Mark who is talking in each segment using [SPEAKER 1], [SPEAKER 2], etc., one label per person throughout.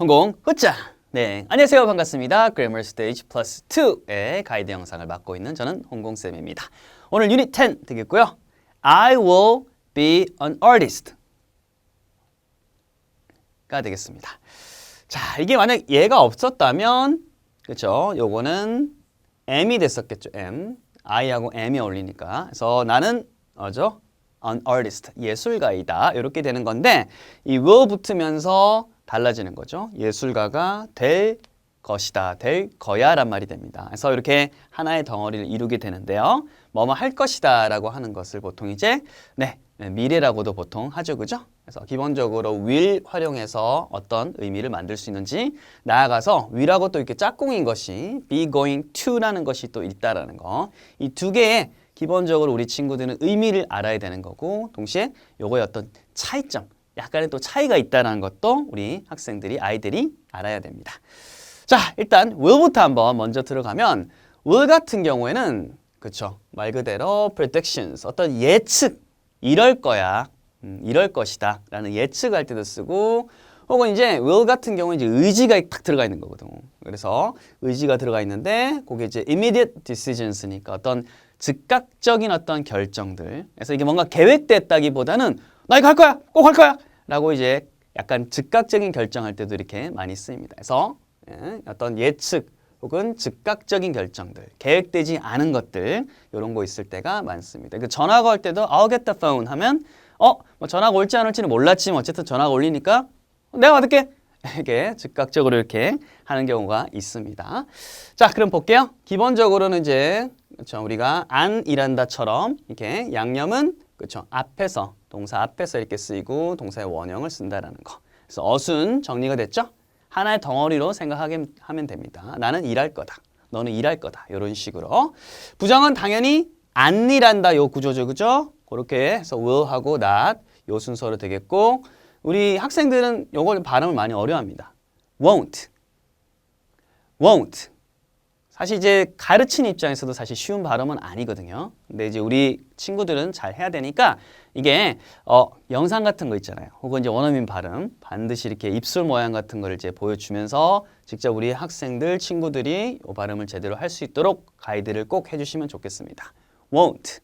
[SPEAKER 1] 홍공 후짜. 네, 안녕하세요. 반갑습니다. Grammar Stage Plus 2의 가이드 영상을 맡고 있는 저는 홍공쌤입니다. 오늘 유닛 10 되겠고요. I will be an artist. 가 되겠습니다. 자, 이게 만약 얘가 없었다면 그렇죠? 요거는 M이 됐었겠죠. M. I하고 M이 어울리니까. 그래서 나는 어죠? an artist. 예술가이다. 이렇게 되는 건데 이 will 붙으면서 달라지는 거죠. 예술가가 될 것이다. 될 거야 란 말이 됩니다. 그래서 이렇게 하나의 덩어리를 이루게 되는데요. 뭐뭐 할 것이다 라고 하는 것을 보통 이제 네, 미래라고도 보통 하죠. 그죠? 그래서 기본적으로 will 활용해서 어떤 의미를 만들 수 있는지 나아가서 will하고 또 이렇게 짝꿍인 것이 be going to라는 것이 또 있다라는 거. 이 두 개의 기본적으로 우리 친구들은 의미를 알아야 되는 거고 동시에 요거의 어떤 차이점, 약간의 또 차이가 있다는 것도 우리 학생들이 아이들이 알아야 됩니다. 자, 일단 will부터 한번 먼저 들어가면 will 같은 경우에는 그쵸 말 그대로 predictions 어떤 예측 이럴 거야 음, 이럴 것이다 라는 예측할 때도 쓰고 혹은 이제 will 같은 경우는 이제 의지가 딱 들어가 있는 거거든 그래서 의지가 들어가 있는데 그게 이제 immediate decisions니까 어떤 즉각적인 어떤 결정들 그래서 이게 뭔가 계획됐다기보다는 나 이거 할 거야 꼭 할 거야 라고 이제 약간 즉각적인 결정할 때도 이렇게 많이 쓰입니다 그래서 예, 어떤 예측 혹은 즉각적인 결정들, 계획되지 않은 것들 이런 거 있을 때가 많습니다. 그 전화가 올 때도 I'll get the phone 하면 어, 뭐 전화가 올지 안 올지는 몰랐지만 어쨌든 전화가 올리니까 내가 받을게. 이렇게 즉각적으로 이렇게 하는 경우가 있습니다. 자, 그럼 볼게요. 기본적으로는 이제 그렇죠. 우리가 안 일한다처럼 이렇게 양념은 그렇죠. 앞에서 동사 앞에서 이렇게 쓰이고 동사의 원형을 쓴다라는 거. 그래서 어순 정리가 됐죠? 하나의 덩어리로 생각하면 됩니다. 나는 일할 거다. 너는 일할 거다. 이런 식으로. 부정은 당연히 안 일한다. 요 구조죠. 그죠? 그렇게 해서 will하고 not 요 순서로 되겠고 우리 학생들은 요걸 발음을 많이 어려워합니다. won't. won't. 사실 이제 가르치는 입장에서도 사실 쉬운 발음은 아니거든요. 근데 이제 우리 친구들은 잘 해야 되니까 이게 어 영상 같은 거 있잖아요. 혹은 이제 원어민 발음 반드시 이렇게 입술 모양 같은 거를 이제 보여주면서 직접 우리 학생들 친구들이 이 발음을 제대로 할 수 있도록 가이드를 꼭 해주시면 좋겠습니다. won't.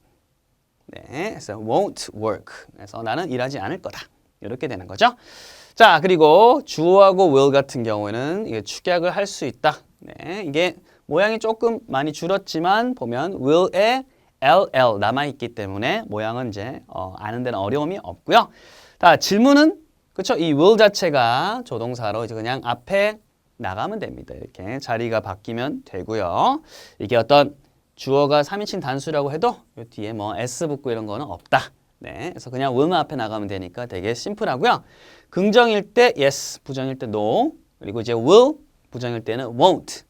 [SPEAKER 1] 네, 그래서 won't work. 그래서 나는 일하지 않을 거다. 이렇게 되는 거죠. 자, 그리고 주어하고 will 같은 경우에는 이게 축약을 할 수 있다. 네, 이게 모양이 조금 많이 줄었지만 보면 will에 ll 남아있기 때문에 모양은 이제 어, 아는 데는 어려움이 없고요. 자, 질문은 그렇죠? 이 will 자체가 조동사로 이제 그냥 앞에 나가면 됩니다. 이렇게 자리가 바뀌면 되고요. 이게 어떤 주어가 3인칭 단수라고 해도 이 뒤에 뭐 s 붙고 이런 거는 없다. 네, 그래서 그냥 will 앞에 나가면 되니까 되게 심플하고요. 긍정일 때 yes, 부정일 때 no, 그리고 이제 will 부정일 때는 won't.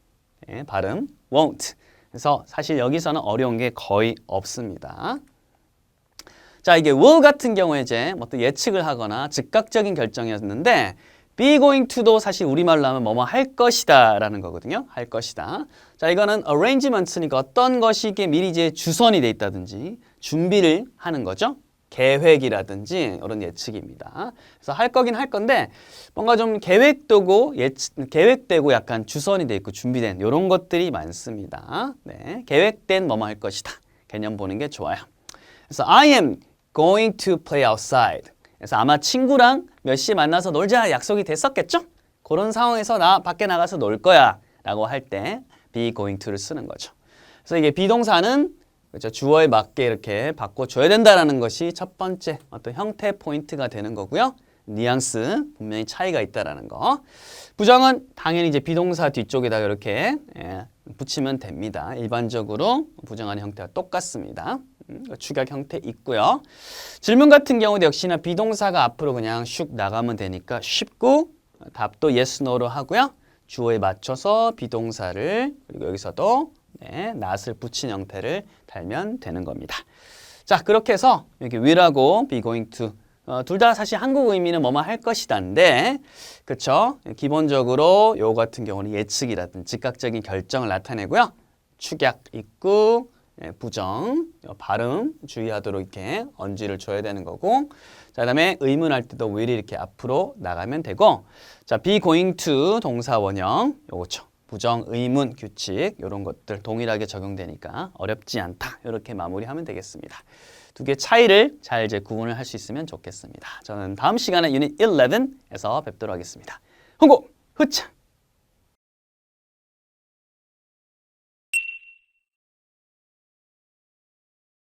[SPEAKER 1] 네, 발음 won't. 그래서 사실 여기서는 어려운 게 거의 없습니다. 자, 이게 will 같은 경우에 이제 어떤 예측을 하거나 즉각적인 결정이었는데 be going to도 사실 우리말로 하면 뭐뭐 할 것이다 라는 거거든요. 할 것이다. 자, 이거는 arrangements니까 어떤 것이 이게 미리 이제 주선이 돼 있다든지 준비를 하는 거죠. 계획이라든지 이런 예측입니다. 그래서 할 거긴 할 건데 뭔가 좀 계획되고 예측, 계획되고 약간 주선이 돼 있고 준비된 이런 것들이 많습니다. 네, 계획된 뭐뭐 할 것이다. 개념 보는 게 좋아요. 그래서 I am going to play outside. 그래서 아마 친구랑 몇 시에 만나서 놀자 약속이 됐었겠죠? 그런 상황에서 나 밖에 나가서 놀 거야 라고 할 때 be going to를 쓰는 거죠. 그래서 이게 비동사는 그렇죠. 주어에 맞게 이렇게 바꿔줘야 된다는 것이 첫 번째 어떤 형태 포인트가 되는 거고요. 뉘앙스 분명히 차이가 있다라는 거. 부정은 당연히 이제 비동사 뒤쪽에다 이렇게 예, 붙이면 됩니다. 일반적으로 부정하는 형태가 똑같습니다. 음, 축약 형태 있고요. 질문 같은 경우도 역시나 비동사가 앞으로 그냥 슉 나가면 되니까 쉽고 답도 yes, no로 하고요. 주어에 맞춰서 비동사를 그리고 여기서도 네, not을 붙인 형태를 달면 되는 겁니다. 자, 그렇게 해서 여기 will하고 be going to 어, 둘 다 사실 한국 의미는 뭐뭐 할 것이다인데 그쵸? 기본적으로 요 같은 경우는 예측이라든 즉각적인 결정을 나타내고요. 축약 있고 예, 부정 어, 발음 주의하도록 이렇게 언지를 줘야 되는 거고 자 그다음에 의문할 때도 will이 이렇게 앞으로 나가면 되고 자 be going to 동사 원형 요거죠 부정 의문 규칙 이런 것들 동일하게 적용되니까 어렵지 않다. 이렇게 마무리하면 되겠습니다. 두 개 차이를 잘 이제 구분을 할 수 있으면 좋겠습니다. 저는 다음 시간에 유닛 11에서 뵙도록 하겠습니다. 홍보 흐차